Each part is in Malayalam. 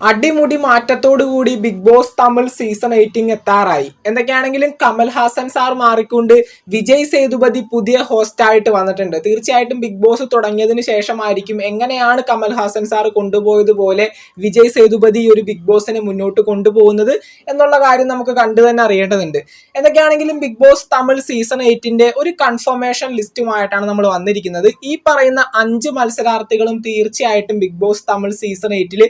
അടിമുടി മാറ്റത്തോടുകൂടി ബിഗ് ബോസ് തമിഴ് സീസൺ എയ്റ്റിംഗ് എത്താറായി. എന്തൊക്കെയാണെങ്കിലും കമൽ ഹാസൻ സാർ മാറിക്കൊണ്ട് വിജയ് സേതുപതി പുതിയ ഹോസ്റ്റ് ആയിട്ട് വന്നിട്ടുണ്ട്. തീർച്ചയായിട്ടും ബിഗ് ബോസ് തുടങ്ങിയതിന് ശേഷമായിരിക്കും എങ്ങനെയാണ് കമൽ ഹാസൻ സാർ കൊണ്ടുപോയതുപോലെ വിജയ് സേതുപതി ഒരു ബിഗ് ബോസിനെ മുന്നോട്ട് കൊണ്ടുപോകുന്നത് എന്നുള്ള കാര്യം നമുക്ക് കണ്ടു തന്നെ അറിയേണ്ടതുണ്ട്. എന്തൊക്കെയാണെങ്കിലും ബിഗ് ബോസ് തമിഴ് സീസൺ എയ്റ്റിന്റെ ഒരു കൺഫർമേഷൻ ലിസ്റ്റുമായിട്ടാണ് നമ്മൾ വന്നിരിക്കുന്നത്. ഈ പറയുന്ന അഞ്ച് മത്സരാർത്ഥികളും തീർച്ചയായിട്ടും ബിഗ് ബോസ് തമിഴ് സീസൺ എയ്റ്റിൽ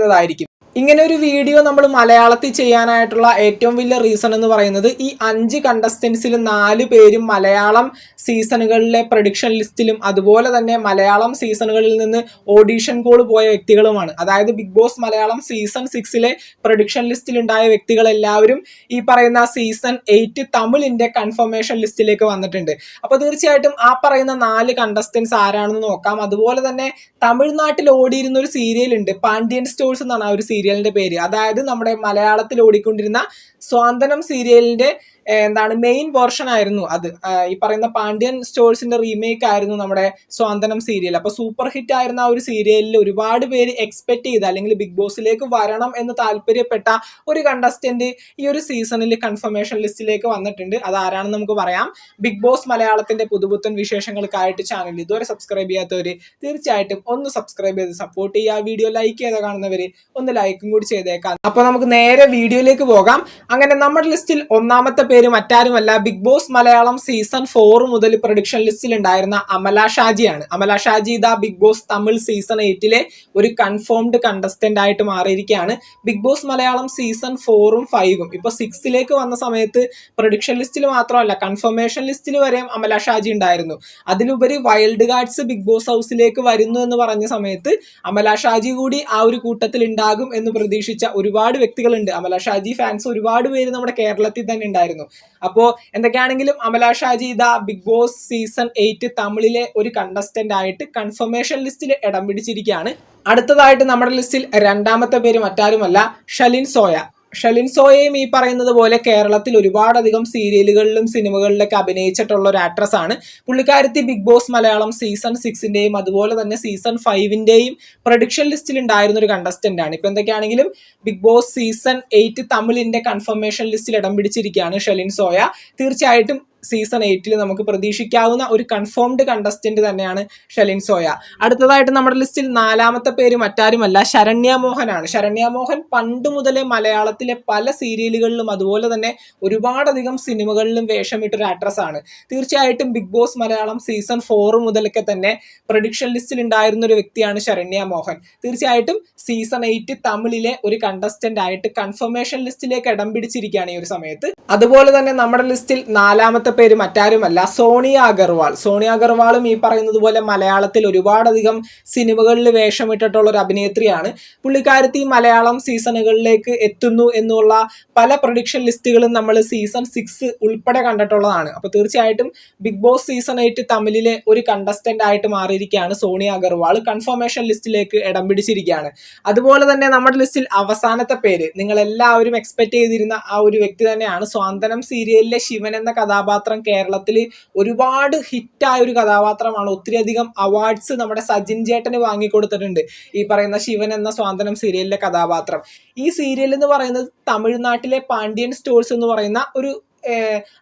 പങ്കെടുക്കുന്നതായിരിക്കും ഇങ്ങനെ ഒരു വീഡിയോ നമ്മൾ മലയാളത്തിൽ ചെയ്യാനായിട്ടുള്ള ഏറ്റവും വലിയ റീസൺ എന്ന് പറയുന്നത് ഈ അഞ്ച് കണ്ടസ്റ്റൻസിൽ നാല് പേരും മലയാളം സീസണുകളിലെ പ്രൊഡിക്ഷൻ ലിസ്റ്റിലും അതുപോലെ തന്നെ മലയാളം സീസണുകളിൽ നിന്ന് ഓഡീഷൻ കോൾ പോയ വ്യക്തികളുമാണ്. അതായത് ബിഗ് ബോസ് മലയാളം സീസൺ സിക്സിലെ പ്രൊഡിക്ഷൻ ലിസ്റ്റിലുണ്ടായ വ്യക്തികളെല്ലാവരും ഈ പറയുന്ന സീസൺ എയ്റ്റ് തമിഴിന്റെ കൺഫർമേഷൻ ലിസ്റ്റിലേക്ക് വന്നിട്ടുണ്ട്. അപ്പോൾ തീർച്ചയായിട്ടും ആ പറയുന്ന നാല് കണ്ടസ്റ്റൻസ് ആരാണെന്ന് നോക്കാം. അതുപോലെ തന്നെ തമിഴ്നാട്ടിൽ ഓടിയിരുന്ന ഒരു സീരിയലുണ്ട് പാണ്ഡ്യൻ സ്റ്റോഴ്സ് എന്നാണ് ആ ഒരു സീരിയലിന്റെ പേര്. അതായത് നമ്മുടെ മലയാളത്തിൽ ഓടിക്കൊണ്ടിരുന്ന സ്വാന്തനം സീരിയലിന്റെ എന്താണ് മെയിൻ പോർഷൻ ആയിരുന്നു അത്. ഈ പറയുന്ന പാണ്ഡ്യൻ സ്റ്റോഴ്സിന്റെ റീമേക്ക് ആയിരുന്നു നമ്മുടെ സ്വാന്തനം സീരിയൽ അപ്പൊ സൂപ്പർ ഹിറ്റ് ആയിരുന്ന ആ ഒരു സീരിയലിൽ ഒരുപാട് പേര് എക്സ്പെക്ട് ചെയ്ത അല്ലെങ്കിൽ ബിഗ് ബോസിലേക്ക് വരണം എന്ന് താല്പര്യപ്പെട്ട ഒരു കണ്ടസ്റ്റന്റ് ഈ ഒരു സീസണിൽ കൺഫർമേഷൻ ലിസ്റ്റിലേക്ക് വന്നിട്ടുണ്ട്. അത് ആരാണെന്ന് നമുക്ക് പറയാം. ബിഗ് ബോസ് മലയാളത്തിന്റെ പുതുപുത്തൻ വിശേഷങ്ങൾക്കായിട്ട് ചാനൽ ഇതുവരെ സബ്സ്ക്രൈബ് ചെയ്യാത്തവര് തീർച്ചയായിട്ടും ഒന്ന് സബ്സ്ക്രൈബ് ചെയ്ത് സപ്പോർട്ട് ചെയ്യുക. വീഡിയോ ലൈക്ക് ചെയ്ത കാണുന്നവര് ഒന്ന് ലൈക്കും കൂടി ചെയ്തേക്കാം. അപ്പൊ നമുക്ക് നേരെ വീഡിയോയിലേക്ക് പോകാം. അങ്ങനെ നമ്മുടെ ലിസ്റ്റിൽ ഒന്നാമത്തെ പേര് മറ്റാരുമല്ല. Bigg Boss Malayalam season four മുതൽ പ്രൊഡിക്ഷൻ ലിസ്റ്റിൽ ഉണ്ടായിരുന്ന Amala ഷാജിയാണ്. Amala Shaji the Bigg Boss Tamil season എയ്റ്റിലെ ഒരു കൺഫേംഡ് കണ്ടസ്റ്റന്റ് ആയിട്ട് മാറിയിരിക്കുകയാണ് ബിഗ് ബോസ് മലയാളം സീസൺ ഫോറും ഫൈവും ഇപ്പൊ സിക്സിലേക്ക് വന്ന സമയത്ത് പ്രൊഡിക്ഷൻ ലിസ്റ്റിൽ മാത്രമല്ല കൺഫർമേഷൻ ലിസ്റ്റിൽ വരെയും അമല ഷാജി ഉണ്ടായിരുന്നു. അതിലുപരി വൈൽഡ് ഗാർഡ്സ് ബിഗ് ബോസ് ഹൗസിലേക്ക് വരുന്നു എന്ന് പറഞ്ഞ സമയത്ത് അമല ഷാജി കൂടി ആ ഒരു കൂട്ടത്തിൽ ഉണ്ടാകും എന്ന് പ്രതീക്ഷിച്ച ഒരുപാട് വ്യക്തികളുണ്ട്. അമല ഷാജി ഫാൻസ് ഒരുപാട് പേര് നമ്മുടെ കേരളത്തിൽ തന്നെ ഉണ്ടായിരുന്നു. അപ്പോ എന്തൊക്കെയാണെങ്കിലും അമല ഷാജി ഇതാ ബിഗ് ബോസ് സീസൺ എയ്റ്റ് തമിഴിലെ ഒരു കണ്ടസ്റ്റന്റ് ആയിട്ട് കൺഫർമേഷൻ ലിസ്റ്റിൽ ഇടം പിടിച്ചിരിക്കുകയാണ്. അടുത്തതായിട്ട് നമ്മുടെ ലിസ്റ്റിൽ രണ്ടാമത്തെ പേര് മറ്റാരുമല്ല ഷലിൻ സോയ. ഷലിൻ സോയയും ഈ പറയുന്നത് പോലെ കേരളത്തിൽ ഒരുപാടധികം സീരിയലുകളിലും സിനിമകളിലൊക്കെ അഭിനയിച്ചിട്ടുള്ള ഒരു ആക്ട്രസ് ആണ്. പുള്ളിക്കാരത്തി ബിഗ് ബോസ് മലയാളം സീസൺ സിക്സിന്റെയും അതുപോലെ തന്നെ സീസൺ ഫൈവിന്റെയും പ്രൊഡിക്ഷൻ ലിസ്റ്റിൽ ഉണ്ടായിരുന്ന ഒരു കണ്ടസ്റ്റന്റ് ആണ്. ഇപ്പൊ എന്തൊക്കെയാണെങ്കിലും ബിഗ് ബോസ് സീസൺ എയ്റ്റ് തമിഴിന്റെ കൺഫർമേഷൻ ലിസ്റ്റിൽ ഇടം പിടിച്ചിരിക്കുകയാണ് ഷലിൻ സോയ. തീർച്ചയായിട്ടും സീസൺ എയ്റ്റിൽ നമുക്ക് പ്രതീക്ഷിക്കാവുന്ന ഒരു കൺഫേംഡ് കണ്ടസ്റ്റന്റ് തന്നെയാണ് ഷെലിൻ സോയ. അടുത്തതായിട്ട് നമ്മുടെ ലിസ്റ്റിൽ നാലാമത്തെ പേര് മറ്റാരുമല്ല ശരണ്യ മോഹനാണ്. ശരണ്യ മോഹൻ പണ്ട് മുതലേ മലയാളത്തിലെ പല സീരിയലുകളിലും അതുപോലെ തന്നെ ഒരുപാടധികം സിനിമകളിലും വേഷമിട്ടൊരു ആക്ട്രസ് ആണ്. തീർച്ചയായിട്ടും Bigg Boss Malayalam season four മുതലൊക്കെ തന്നെ പ്രൊഡിക്ഷൻ ലിസ്റ്റിൽ ഉണ്ടായിരുന്ന ഒരു വ്യക്തിയാണ് ശരണ്യ മോഹൻ. തീർച്ചയായിട്ടും സീസൺ എയ്റ്റ് തമിഴിലെ ഒരു കണ്ടസ്റ്റന്റ് ആയിട്ട് കൺഫർമേഷൻ ലിസ്റ്റിലേക്ക് ഇടം പിടിച്ചിരിക്കുകയാണ് ഈ ഒരു സമയത്ത്. അതുപോലെ തന്നെ നമ്മുടെ ലിസ്റ്റിൽ നാലാമത്തെ പേര് മറ്റാരുമല്ല സോണിയ അഗർവാൾ. സോണിയ അഗർവാളും ഈ പറയുന്നത് പോലെ മലയാളത്തിൽ ഒരുപാടധികം സിനിമകളിൽ വേഷമിട്ടിട്ടുള്ള ഒരു അഭിനേത്രിയാണ്. പുള്ളിക്കാരത്തി മലയാളം സീസണുകളിലേക്ക് എത്തുന്നു എന്നുള്ള പല പ്രൊഡിക്ഷൻ ലിസ്റ്റുകളും നമ്മൾ സീസൺ സിക്സ് ഉൾപ്പെടെ കണ്ടിട്ടുള്ളതാണ്. അപ്പോൾ തീർച്ചയായിട്ടും ബിഗ് ബോസ് സീസൺ എയ്റ്റ് തമിഴിലെ ഒരു കണ്ടസ്റ്റന്റ് ആയിട്ട് മാറിയിരിക്കുകയാണ് സോണിയ അഗർവാൾ. കൺഫർമേഷൻ ലിസ്റ്റിലേക്ക് ഇടം പിടിച്ചിരിക്കുകയാണ്. അതുപോലെ തന്നെ നമ്മുടെ ലിസ്റ്റിൽ അവസാനത്തെ പേര്. നിങ്ങൾ എല്ലാവരും എക്സ്പെക്ട് ചെയ്തിരുന്ന ആ ഒരു വ്യക്തി തന്നെയാണ്. സ്വാന്തനം സീരിയലിലെ ശിവൻ എന്ന കഥാപാത്രം കേരളത്തിൽ ഒരുപാട് ഹിറ്റായ ഒരു കഥാപാത്രമാണ്. ഒത്തിരിയധികം അവാർഡ്സ് നമ്മുടെ സജിൻ ചേട്ടന് വാങ്ങിക്കൊടുത്തിട്ടുണ്ട്. ഈ പറയുന്ന ശിവൻ എന്ന സ്വാതന്ത്ര്യം സീരിയലിലെ കഥാപാത്രം. ഈ സീരിയൽ എന്ന് പറയുന്നത് തമിഴ്നാട്ടിലെ പാണ്ഡ്യൻ സ്റ്റോഴ്സ് എന്ന് പറയുന്ന ഒരു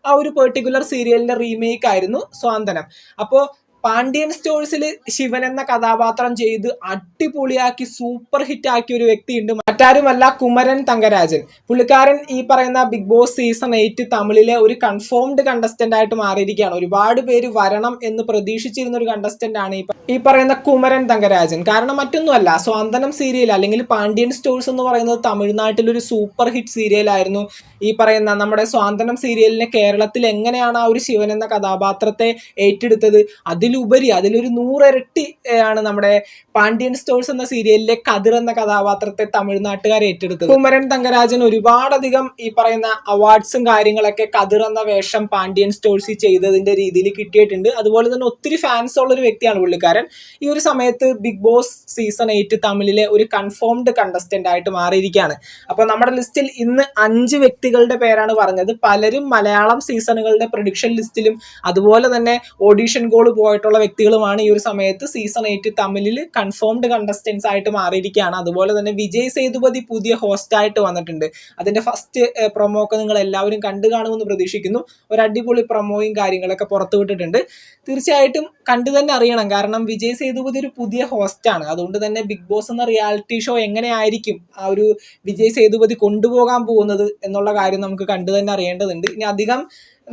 ആ ഒരു പെർട്ടിക്കുലർ സീരിയലിന്റെ റീമേക്ക് ആയിരുന്നു സ്വാന്തനം. അപ്പോൾ പാണ്ഡ്യൻ സ്റ്റോഴ്സിൽ ശിവൻ എന്ന കഥാപാത്രം ചെയ്ത് അടിപൊളിയാക്കി സൂപ്പർ ഹിറ്റ് ആക്കിയ ഒരു വ്യക്തിയുണ്ട്. മറ്റാരുമല്ല കുമരൻ തങ്കരാജൻ. പുള്ളിക്കാരൻ ഈ പറയുന്ന ബിഗ് ബോസ് സീസൺ എയ്റ്റ് തമിഴിലെ ഒരു കൺഫേംഡ് കണ്ടസ്റ്റന്റ് ആയിട്ട് മാറിയിരിക്കുകയാണ്. ഒരുപാട് പേര് വരണം എന്ന് പ്രതീക്ഷിച്ചിരുന്ന ഒരു കണ്ടസ്റ്റന്റ് ആണ് ഈ പറയുന്ന കുമരൻ തങ്കരാജൻ. കാരണം മറ്റൊന്നുമല്ല സ്വാന്തനം സീരിയൽ അല്ലെങ്കിൽ പാണ്ഡ്യൻ സ്റ്റോഴ്സ് എന്ന് പറയുന്നത് തമിഴ്നാട്ടിൽ ഒരു സൂപ്പർ ഹിറ്റ് സീരിയൽ ആയിരുന്നു. ഈ പറയുന്ന നമ്മുടെ സ്വാന്തനം സീരിയലിനെ കേരളത്തിൽ എങ്ങനെയാണ് ആ ഒരു ശിവൻ എന്ന കഥാപാത്രത്തെ ഏറ്റെടുത്തത്? അതിലുപരി അതിലൊരു നൂറിരട്ടി ആണ് നമ്മുടെ പാണ്ഡ്യൻ സ്റ്റോഴ്സ് എന്ന സീരിയലിലെ കതിർ എന്ന കഥാപാത്രത്തെ തമിഴ്നാട്ടുകാർ ഏറ്റെടുക്കുന്നത് കുമരൻ തങ്കരാജൻ ഒരുപാടധികം ഈ പറയുന്ന അവാർഡ്സും കാര്യങ്ങളൊക്കെ കതിർ എന്ന വേഷം പാണ്ഡ്യൻ സ്റ്റോഴ്സിൽ ചെയ്തതിന്റെ രീതിയിൽ കിട്ടിയിട്ടുണ്ട്. അതുപോലെ തന്നെ ഒത്തിരി ഫാൻസ് ഉള്ള ഒരു വ്യക്തിയാണ് പുള്ളിക്കാരൻ. ഈ ഒരു സമയത്ത് ബിഗ് ബോസ് സീസൺ എയ്റ്റ് തമിഴിലെ ഒരു കൺഫേംഡ് കണ്ടസ്റ്റന്റ് ആയിട്ട് മാറിയിരിക്കുകയാണ്. അപ്പൊ നമ്മുടെ ലിസ്റ്റിൽ ഇന്ന് അഞ്ച് വ്യക്തികളുടെ പേരാണ് പറഞ്ഞത്. പലരും മലയാളം സീസണുകളുടെ പ്രൊഡിക്ഷൻ ലിസ്റ്റിലും അതുപോലെ തന്നെ ഓഡീഷൻ ഗോൾ പോയ പോയിട്ടുള്ള വ്യക്തികളുമാണ് ഈ ഒരു സമയത്ത് സീസൺ എയ്റ്റ് തമിഴിൽ കൺഫേംഡ് കണ്ടസ്റ്റൻസ് ആയിട്ട് മാറിയിരിക്കുകയാണ്. അതുപോലെ തന്നെ വിജയ് സേതുപതി പുതിയ ഹോസ്റ്റ് ആയിട്ട് വന്നിട്ടുണ്ട്. അതിന്റെ ഫസ്റ്റ് പ്രൊമോ ഒക്കെ നിങ്ങൾ എല്ലാവരും കണ്ടു കാണുമെന്ന് പ്രതീക്ഷിക്കുന്നു. ഒരു അടിപൊളി പ്രൊമോയും കാര്യങ്ങളൊക്കെ പുറത്തുവിട്ടിട്ടുണ്ട് തീർച്ചയായിട്ടും കണ്ടു തന്നെ അറിയണം. കാരണം വിജയ് സേതുപതി ഒരു പുതിയ ഹോസ്റ്റാണ് അതുകൊണ്ട് തന്നെ ബിഗ് ബോസ് എന്ന റിയാലിറ്റി ഷോ എങ്ങനെയായിരിക്കും ആ ഒരു വിജയ് സേതുപതി കൊണ്ടുപോകാൻ പോകുന്നത് എന്നുള്ള കാര്യം നമുക്ക് കണ്ടു തന്നെ അറിയേണ്ടതുണ്ട്. ഇനി അധികം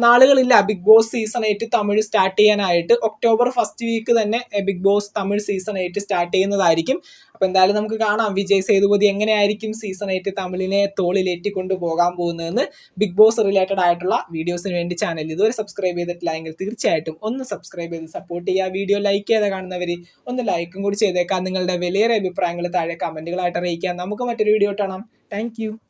നാളുകളില്ല. Bigg Boss season eight Tamil start ചെയ്യാനായിട്ട്. ഒക്ടോബർ ഫസ്റ്റ് വീക്ക് തന്നെ Bigg Boss Tamil season eight start ചെയ്യുന്നതായിരിക്കും. അപ്പോൾ എന്തായാലും നമുക്ക് കാണാം. വിജയ് സേതുപതി എങ്ങനെയായിരിക്കും സീസൺ എയ്റ്റ് തമിഴിനെ തോളിലേറ്റി കൊണ്ട് പോകാൻ പോകുന്നതെന്ന് ബിഗ് ബോസ് റിലേറ്റഡ് ആയിട്ടുള്ള വീഡിയോസിന് വേണ്ടി ചാനൽ ഇതുവരെ സബ്സ്ക്രൈബ് ചെയ്തിട്ടില്ല എങ്കിൽ തീർച്ചയായിട്ടും ഒന്ന് സബ്സ്ക്രൈബ് ചെയ്ത് സപ്പോർട്ട് ചെയ്യുക. വീഡിയോ ലൈക്ക് ചെയ്ത് കാണുന്നവർ ഒന്ന് ലൈക്കും കൂടി ചെയ്തേക്കാം. നിങ്ങളുടെ വലിയ അഭിപ്രായങ്ങൾ താഴെ കമന്റുകളായിട്ട് അറിയിക്കാം. നമുക്ക് മറ്റൊരു വീഡിയോ കാണാം. താങ്ക്